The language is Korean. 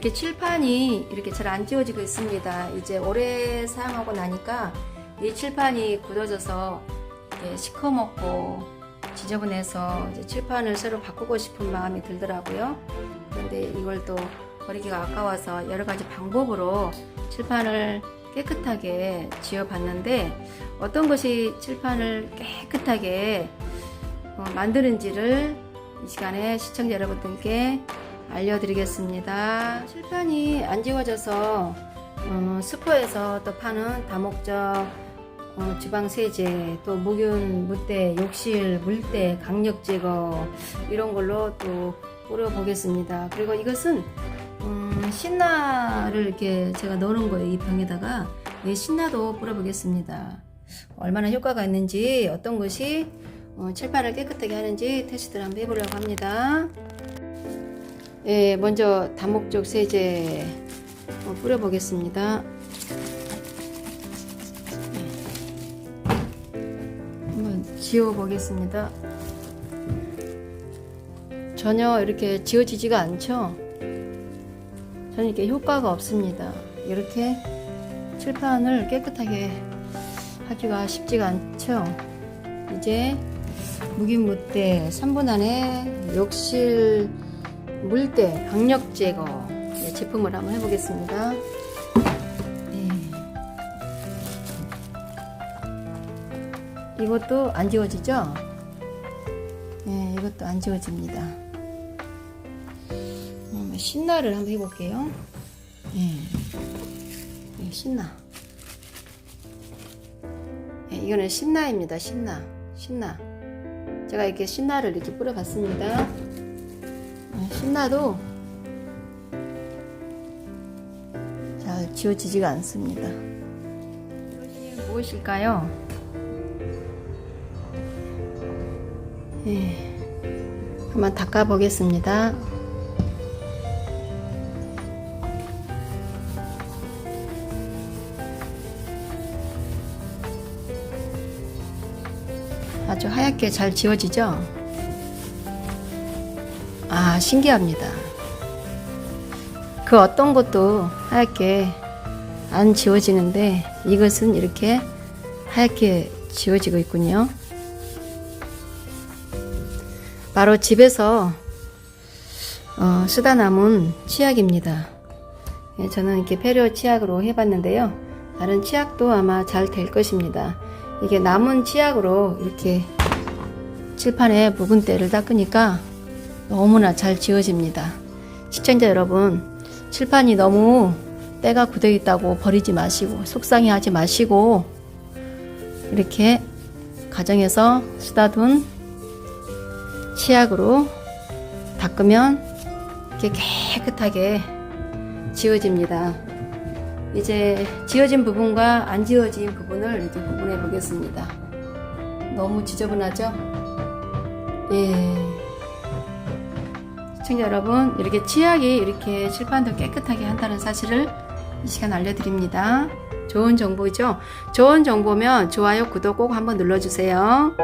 이렇게 칠판이 이렇게 잘안 지워지고 있습니다. 이제 오래 사용하고 나니까 이 칠판이 굳어져서 시커멓고 지저분해서 칠판을 새로 바꾸고 싶은 마음이 들더라고요. 그런데 이걸 또 버리기가 아까워서 여러 가지 방법으로 칠판을 깨끗하게 지워봤는데 어떤 것이 칠판을 깨끗하게 어, 만드는지를 이 시간에 시청자 여러분들께 알려드리겠습니다. 칠판이 안 지워져서 어, 슈퍼에서 또 파는 다목적 어, 주방 세제, 또 무균 물때, 욕실 물때, 강력 제거 이런 걸로 또 뿌려 보겠습니다. 그리고 이것은 음, 신나를 이렇게 제가 넣는 거예요. 이 병에다가 이 신나도 뿌려 보겠습니다. 얼마나 효과가 있는지 어떤 것이 어, 칠판을 깨끗하게 하는지 테스트를 한번 해보려고 합니다. 예, 먼저 다목적 세제 어, 뿌려 보겠습니다. 한번 지워 보겠습니다. 전혀 이렇게 지워지지가 않죠? 저는 이렇게 효과가 없습니다. 이렇게 칠판을 깨끗하게 하기가 쉽지가 않죠? 이제 물때 3분 안에 욕실 물때 강력 제거 네, 제품을 한번 해보겠습니다. 네. 이것도 안 지워지죠? 네, 이것도 안 지워집니다. 음, 신나를 한번 해볼게요. 네. 네, 신나. 네, 이거는 신나입니다. 신나. 신나. 제가 이렇게 신나를 이렇게 뿌려봤습니다. 네, 신나도 잘 지워지지가 않습니다. 이것이 무엇일까요? 예, 한번 닦아 보겠습니다. 아주 하얗게 잘 지워지죠? 아, 신기합니다. 그 어떤 것도 하얗게 안 지워지는데 이것은 이렇게 하얗게 지워지고 있군요. 바로 집에서 어, 쓰다 남은 치약입니다. 예, 저는 이렇게 페리오 치약으로 해봤는데요. 다른 치약도 아마 잘 될 것입니다. 이게 남은 치약으로 이렇게 칠판에 묵은 때를 닦으니까 너무나 잘 지워집니다. 시청자 여러분, 칠판이 너무 때가 굳어 있다고 버리지 마시고 속상해 하지 마시고 이렇게 가정에서 쓰다둔 치약으로 닦으면 이렇게 깨끗하게 지워집니다. 이제 지워진 부분과 안 지워진 부분을 이렇게 구분해 보겠습니다. 너무 지저분하죠? 예. 시청자 여러분, 이렇게 치약이 이렇게 칠판도 깨끗하게 한다는 사실을 이 시간 알려드립니다. 좋은 정보죠? 좋은 정보면 좋아요, 구독 꼭 한번 눌러주세요.